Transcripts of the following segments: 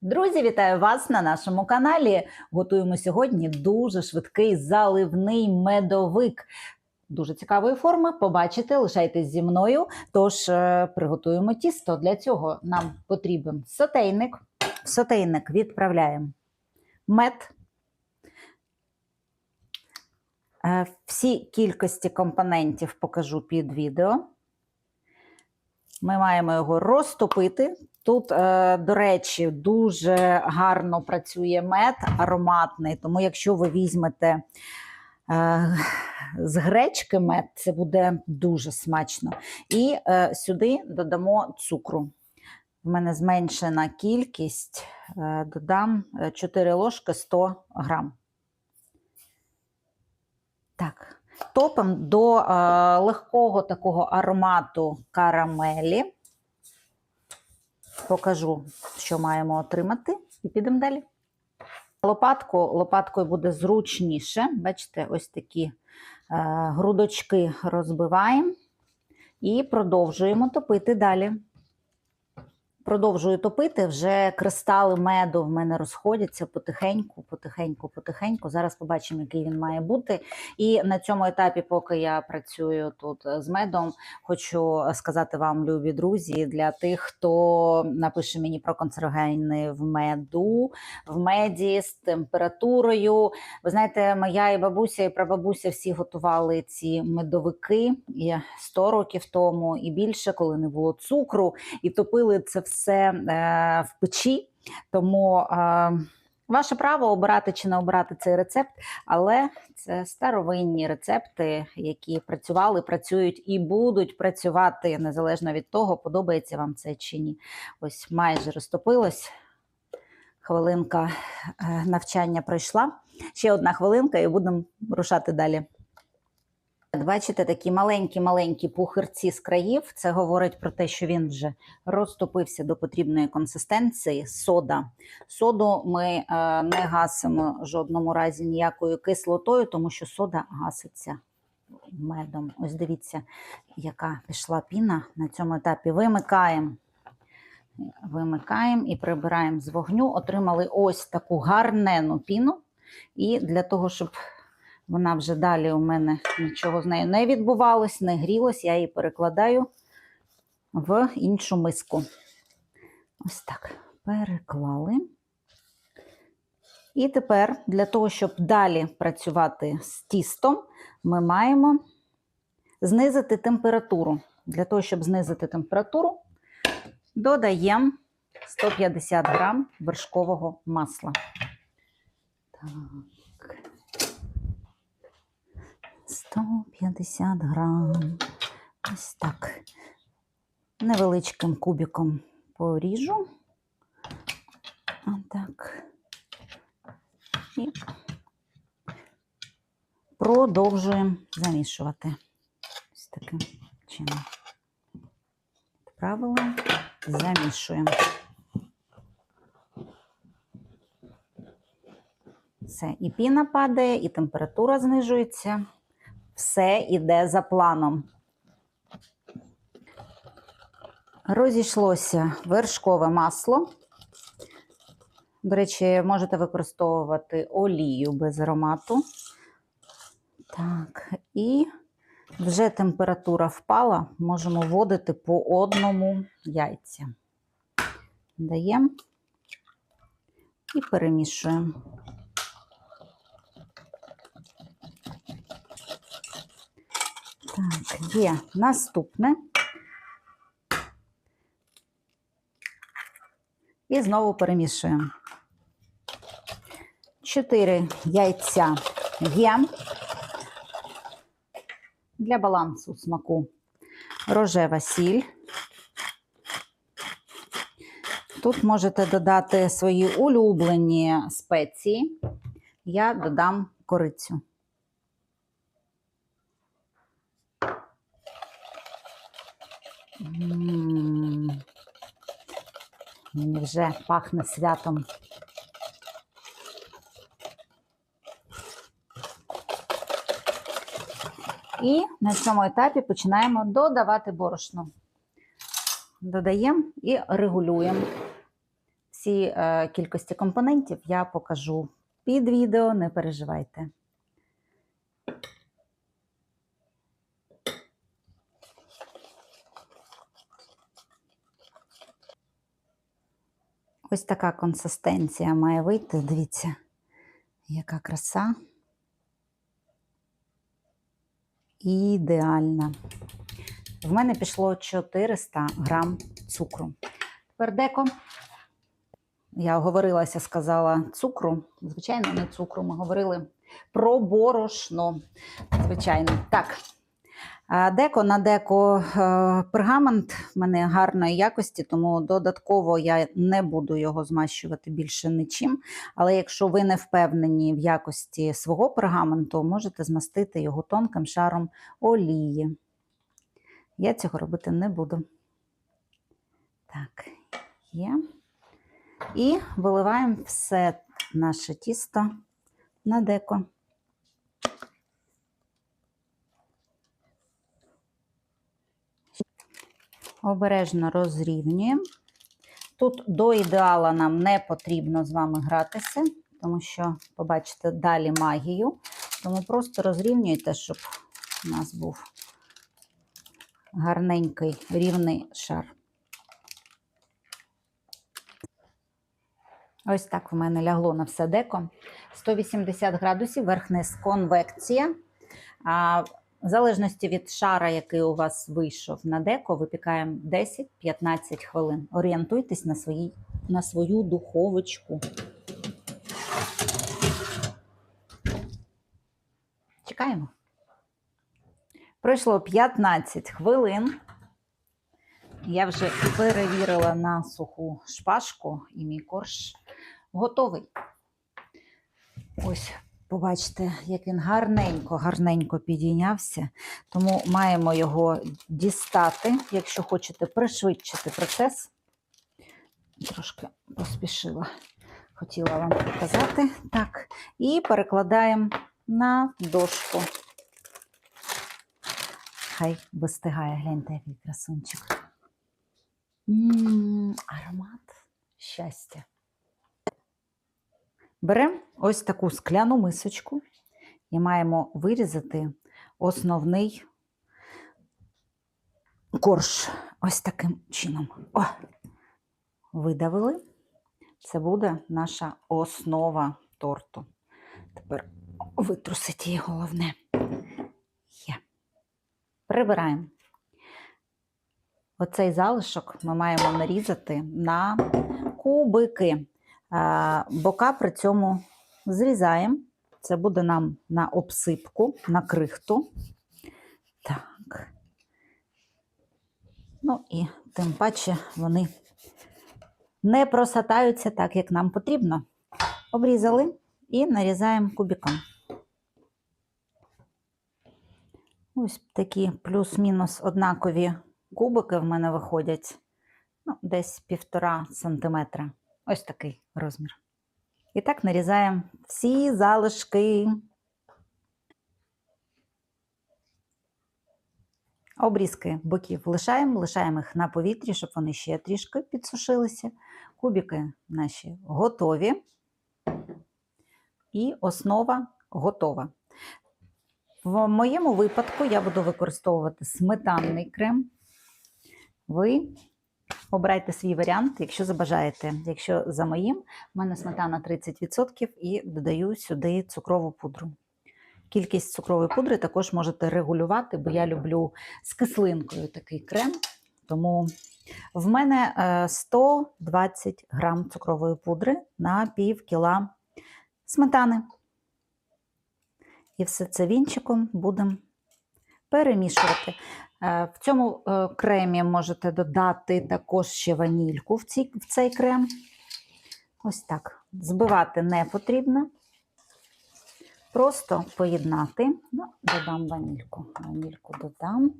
Друзі, вітаю вас на нашому каналі. Готуємо сьогодні дуже швидкий заливний медовик. Дуже цікавої форми. Побачите, лишайтесь зі мною. Тож е, приготуємо тісто. Для цього нам потрібен сотейник. В сотейник відправляємо мед. Е, Всі кількості компонентів покажу під відео. Ми маємо його розтопити. Тут, е, до речі, дуже гарно працює мед, ароматний. Тому, якщо ви візьмете е, з гречки мед, це буде дуже смачно. І е, сюди додамо цукру. У мене зменшена кількість, додам 4 ложки 100 грам. Так. Топимо до легкого такого аромату карамелі. Покажу, що маємо отримати, і підемо далі. Лопатку, лопаткою буде зручніше. Бачите, ось такі е, грудочки розбиваємо і продовжуємо топити далі. Продовжую топити, вже кристали меду в мене розходяться потихеньку, потихеньку, потихеньку. Зараз побачимо, який він має бути. І на цьому етапі, поки я працюю тут з медом, хочу сказати вам, любі друзі, для тих, хто напише мені про канцерогени в меду, в меді з температурою. Ви знаєте, моя і бабуся, і прабабуся всі готували ці медовики і 100 років тому і більше, коли не було цукру, і топили це все е, в печі. Тому е, ваше право обирати чи не обирати цей рецепт, але це старовинні рецепти, які працювали, працюють і будуть працювати незалежно від того, подобається вам це чи ні. Ось майже розтопилось. Хвилинка е, навчання пройшла. Ще одна хвилинка, і будемо рушати далі. Бачите, такі маленькі-маленькі пухирці з країв. Це говорить про те, що він вже розтопився до потрібної консистенції. Сода. Соду ми е, не гасимо в жодному разі ніякою кислотою, тому що сода гаситься медом. Ось дивіться, яка пішла піна на цьому етапі. Вимикаємо. Вимикаємо і прибираємо з вогню. Отримали ось таку гарнену піну. І для того, щоб вона вже далі у мене нічого з нею не відбувалось, не грілось, я її перекладаю в іншу миску. Ось так. Переклали. І тепер для того, щоб далі працювати з тістом, ми маємо знизити температуру. Для того, щоб знизити температуру, додаємо 150 грам вершкового масла. Так. 150 грам. Ось так. Невеличким кубиком поріжу. Отак. І продовжуємо замішувати. Ось таким чином. Правило замішуємо. Все, і піна падає, і температура знижується. Все йде за планом. Розійшлося вершкове масло. До речі, можете використовувати олію без аромату. Так, і вже температура впала, можемо вводити по одному яйця. Даємо і перемішуємо. Так, є наступне. І знову перемішуємо. Чотири яйця є. Для балансу смаку рожева сіль. Тут можете додати свої улюблені спеції. Я додам корицю. М, Мені вже пахне святом. І на цьому етапі починаємо додавати борошно. Додаємо і регулюємо. Всі е, кількості компонентів я покажу під відео, не переживайте. Ось така консистенція має вийти. Дивіться, яка краса. Ідеальна. В мене пішло 400 грам цукру. Тепер деко. Я оговорилася, сказала цукру. Звичайно, не цукру. Ми говорили про борошно. Звичайно. Так. Деко на деко е, пергамент в мене гарної якості, тому додатково я не буду його змащувати більше нічим. Але якщо ви не впевнені в якості свого пергаменту, можете змастити його тонким шаром олії. Я цього робити не буду. Так, є. І виливаємо все наше тісто на деко. Обережно розрівнюємо. Тут до ідеала нам не потрібно з вами гратися, тому що побачите далі магію. Тому просто розрівнюйте, щоб у нас був гарненький рівний шар. Ось так в мене лягло на все деко. 180 градусів, верх-низ конвекція. В залежності від шара, який у вас вийшов на деко, випікаємо 10-15 хвилин. Орієнтуйтесь на, свої, на свою духовочку. Чекаємо. Пройшло 15 хвилин. Я вже перевірила на суху шпажку, і мій корж готовий. Ось, побачите, як він гарненько, гарненько підійнявся. Тому маємо його дістати, якщо хочете пришвидшити процес. Трошки поспішила, хотіла вам показати. Так, і перекладаємо на дошку. Хай вистигає, гляньте, який красунчик. М, аромат щастя. Беремо ось таку скляну мисочку і маємо вирізати основний корж. Ось таким чином. О! Видавили. Це буде наша основа торту. Тепер витрусить її головне. Є. Прибираємо. Оцей залишок ми маємо нарізати на кубики. Бока при цьому зрізаємо. Це буде нам на обсипку, на крихту. Так. Ну і тим паче вони не просатаються так, як нам потрібно. Обрізали і нарізаємо кубиком. Ось такі плюс-мінус однакові кубики в мене виходять ну, десь півтора сантиметра. Ось такий розмір. І так нарізаємо всі залишки. Обрізки боків лишаємо, лишаємо їх на повітрі, щоб вони ще трішки підсушилися. Кубики наші готові. І основа готова. В моєму випадку я буду використовувати сметанний крем. Ви обирайте свій варіант, якщо забажаєте. Якщо за моїм, в мене сметана 30% і додаю сюди цукрову пудру. Кількість цукрової пудри також можете регулювати, бо я люблю з кислинкою такий крем. Тому в мене е, 120 грам цукрової пудри на пів кіла сметани. І все це вінчиком будемо перемішувати. Е, В цьому е, кремі можете додати також ще ванільку в цей, в цей крем. Ось так. Збивати не потрібно. Просто поєднати. Ну, додам ванільку. Ванільку додам.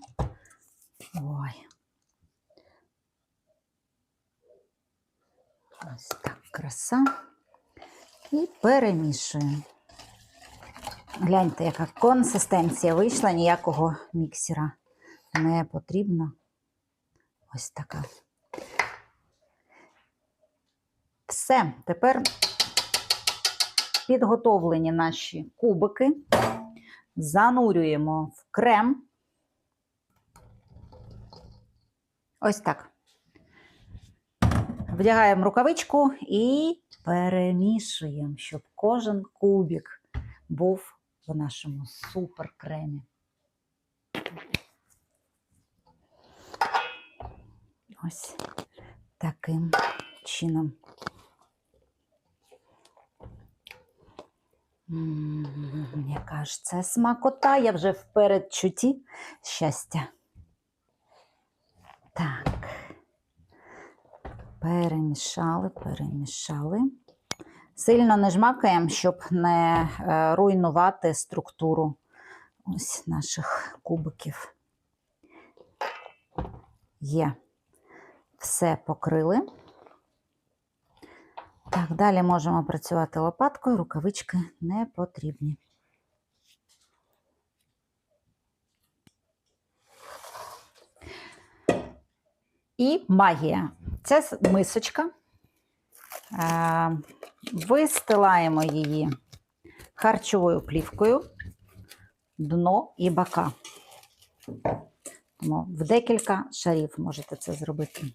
Ой. Ось так краса. І перемішуємо. Гляньте, яка консистенція вийшла, ніякого міксера не потрібно. Ось така. Все, тепер підготовлені наші кубики. Занурюємо в крем. Ось так. Вдягаємо рукавичку і перемішуємо, щоб кожен кубик був в нашому супер Ось таким чином. Яка ж це смакота, я вже в передчутті щастя. Так. Перемішали, перемішали. Сильно не жмакаємо, щоб не е, руйнувати структуру ось наших кубиків. Є. Все покрили. Так, далі можемо працювати лопаткою, рукавички не потрібні. І магія. Це мисочка. Е, Вистилаємо її харчовою плівкою, дно і бока. Тому в декілька шарів можете це зробити.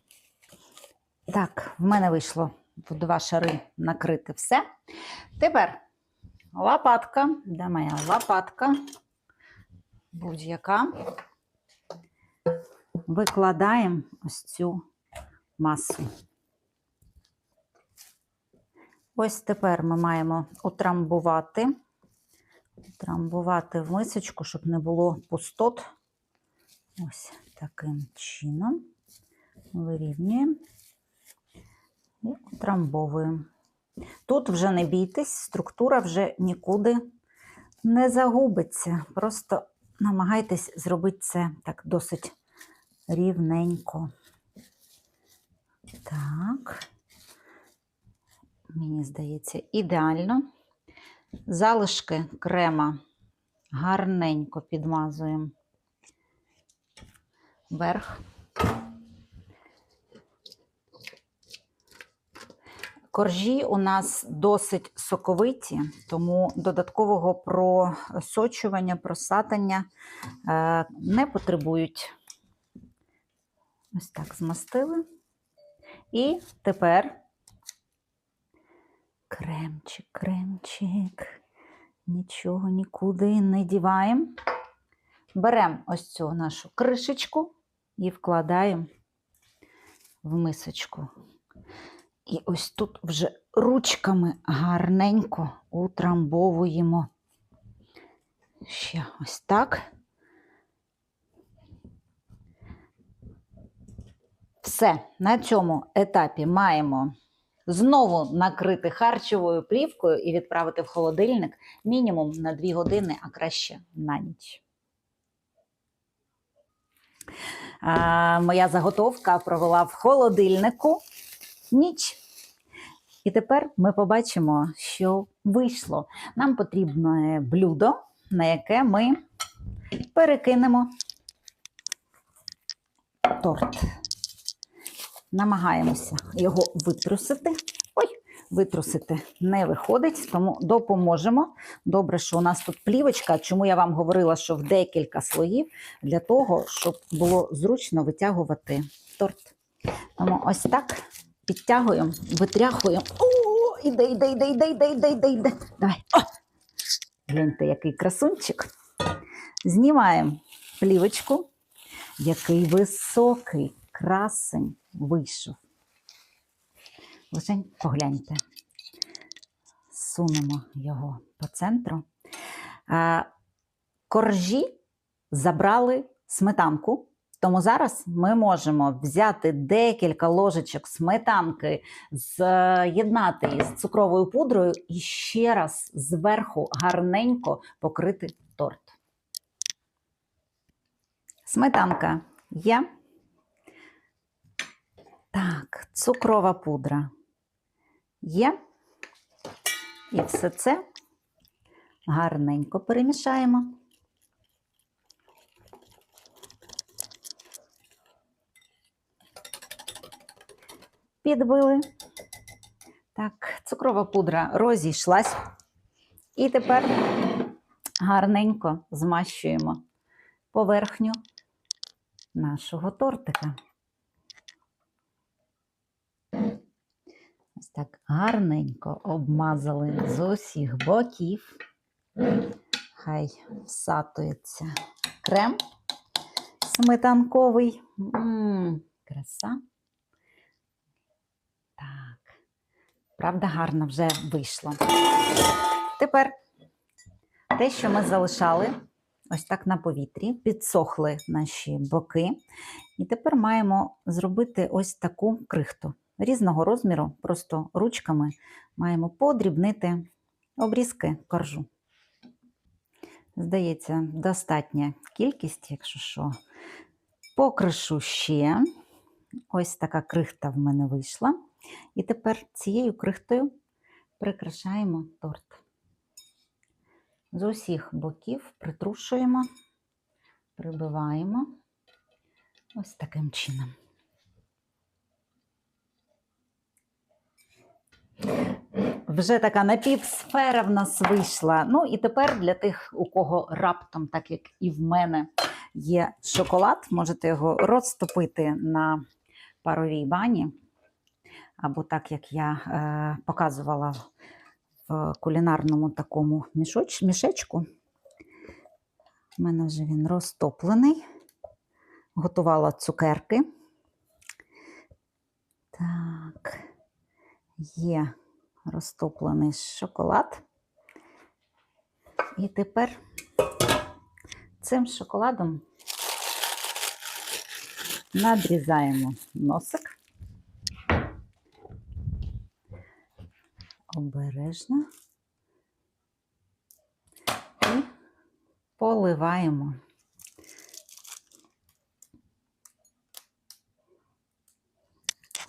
Так, в мене вийшло в два шари накрити все. Тепер лопатка, де моя лопатка, будь-яка. Викладаємо ось цю масу. Ось тепер ми маємо утрамбувати, утрамбувати в мисочку, щоб не було пустот. Ось таким чином вирівнюємо і утрамбовуємо. Тут вже не бійтесь, структура вже нікуди не загубиться. Просто намагайтесь зробити це так досить рівненько. Так, мені здається, ідеально. Залишки крема гарненько підмазуємо верх. Коржі у нас досить соковиті, тому додаткового просочування, просатання е, не потребують. Ось так змастили. І тепер кремчик, кремчик. Нічого нікуди не діваємо. Беремо ось цю нашу кришечку і вкладаємо в мисочку. І ось тут вже ручками гарненько утрамбовуємо. Ще ось так. Все, на цьому етапі маємо знову накрити харчовою плівкою і відправити в холодильник мінімум на 2 години, а краще на ніч. А, моя заготовка провела в холодильнику ніч. І тепер ми побачимо, що вийшло. Нам потрібне блюдо, на яке ми перекинемо торт. Намагаємося його витрусити. Ой, витрусити не виходить, тому допоможемо. Добре, що у нас тут плівочка. Чому я вам говорила, що в декілька слоїв для того, щоб було зручно витягувати торт. Тому ось так підтягуємо, витряхуємо. О, іде, іде, іде, іде, іде, іде, іде, іде. Давай. О! Гляньте, який красунчик. Знімаємо плівочку. Який високий красень вийшов. Лишень погляньте. Сунемо його по центру. Коржі забрали сметанку. Тому зараз ми можемо взяти декілька ложечок сметанки, з'єднати її з цукровою пудрою і ще раз зверху гарненько покрити торт. Сметанка є. Так, цукрова пудра є. І все це гарненько перемішаємо. Підбили. Так, цукрова пудра розійшлась. І тепер гарненько змащуємо поверхню нашого тортика. Ось так гарненько обмазали з усіх боків. Хай всатується крем сметанковий. М, краса. Правда, гарно вже вийшло. Тепер те, що ми залишали ось так на повітрі, підсохли наші боки. І тепер маємо зробити ось таку крихту різного розміру, просто ручками маємо подрібнити обрізки коржу. Здається, достатня кількість, якщо що. Покришу ще. Ось така крихта в мене вийшла. І тепер цією крихтою прикрашаємо торт. З усіх боків притрушуємо, прибиваємо ось таким чином. Вже така напівсфера в нас вийшла. Ну і тепер для тих, у кого раптом, так як і в мене, є шоколад, можете його розтопити на паровій бані. Або так, як я е, показувала в кулінарному такому мішоч, мішечку. У мене вже він розтоплений. Готувала цукерки. Так, є розтоплений шоколад. І тепер цим шоколадом надрізаємо носик. Обережно і поливаємо.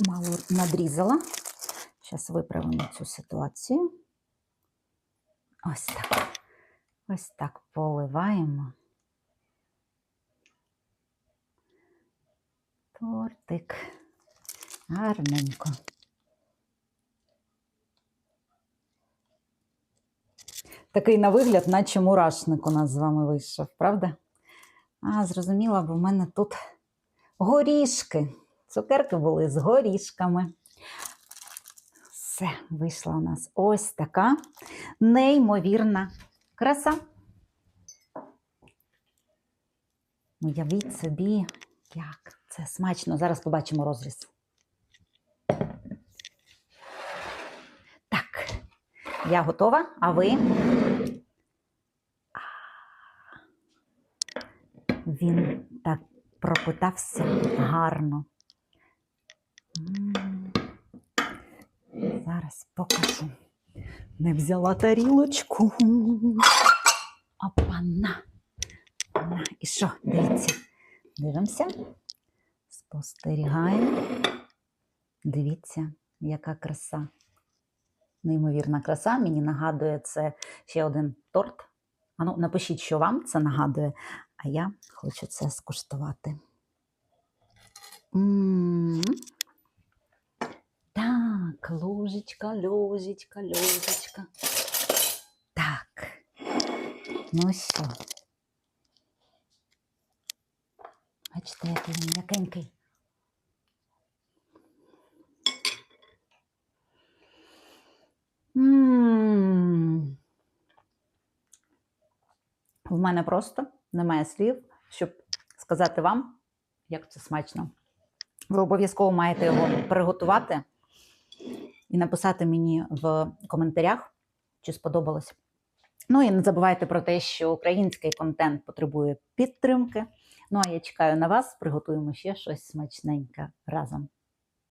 Мало надрізала. Зараз виправимо цю ситуацію. Ось так. Ось так поливаємо. Тортик. Гарненько. Такий на вигляд, наче мурашник у нас з вами вийшов, правда? А, зрозуміла, бо в мене тут горішки. Цукерки були з горішками. Все, вийшла у нас ось така неймовірна краса. Уявіть собі, як це смачно. Зараз побачимо розріз. Так, я готова, а ви? Він так пропитався гарно. Зараз покажу. Не взяла тарілочку. Опана. Опана. І що? Дивіться. Дивимося. Спостерігаємо. Дивіться, яка краса. Неймовірна краса. Мені нагадує це ще один торт. Ану, напишіть, що вам це нагадує, а я хочу це скуштувати. М. Так, ложечка, ложечка, ложечка. Так. Ну що? Бачите, який він м'якенький. В мене просто немає слів, щоб сказати вам, як це смачно. Ви обов'язково маєте його приготувати і написати мені в коментарях, чи сподобалось. Ну і не забувайте про те, що український контент потребує підтримки. Ну а я чекаю на вас, приготуємо ще щось смачненьке разом.